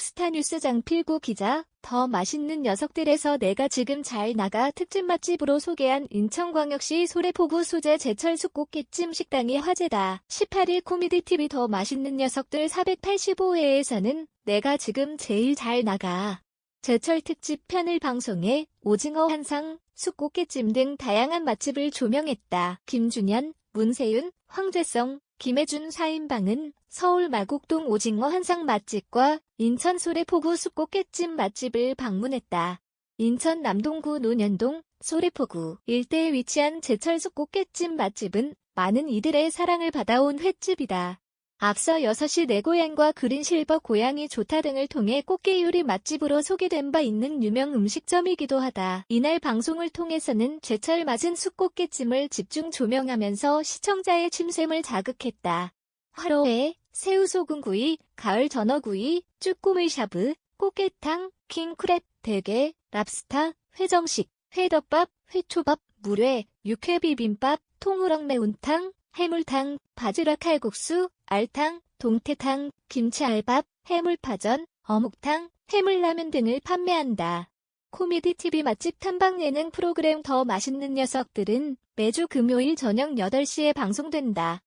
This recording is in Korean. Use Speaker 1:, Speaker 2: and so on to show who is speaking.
Speaker 1: 톱스타 뉴스 장필구 기자, 더 맛있는 녀석들에서 내가 지금 잘 나가 특집 맛집으로 소개한 인천광역시 소래포구 소재 제철 숯꽃게찜 식당이 화제다. 18일 코미디TV 더 맛있는 녀석들 485회에서는 내가 지금 제일 잘 나가. 제철 특집 편을 방송해 오징어 한상, 숯꽃게찜 등 다양한 맛집을 조명했다. 김준현, 문세윤, 황재성, 김혜준 4인방은 서울 마곡동 오징어 한상 맛집과 인천 소래포구 숯꽃게찜 맛집을 방문했다. 인천 남동구 논현동, 소래포구 일대에 위치한 제철 숯꽃게찜 맛집은 많은 이들의 사랑을 받아온 횟집이다. 앞서 6시 내 고향과 그린 실버 고향이 좋다 등을 통해 꽃게 요리 맛집으로 소개된 바 있는 유명 음식점이기도 하다. 이날 방송을 통해서는 제철 맞은 숯꽃게찜을 집중 조명하면서 시청자의 침샘을 자극했다. 화로회, 새우소금구이, 가을 전어구이, 쭈꾸미 샤브, 꽃게탕, 킹크랩, 대게, 랍스타, 회정식, 회덮밥, 회초밥, 물회, 육회비빔밥, 통우럭 매운탕, 해물탕, 바지락 칼국수, 알탕, 동태탕, 김치알밥, 해물파전, 어묵탕, 해물라면 등을 판매한다. 코미디 TV 맛집 탐방 예능 프로그램 더 맛있는 녀석들은 매주 금요일 저녁 8시에 방송된다.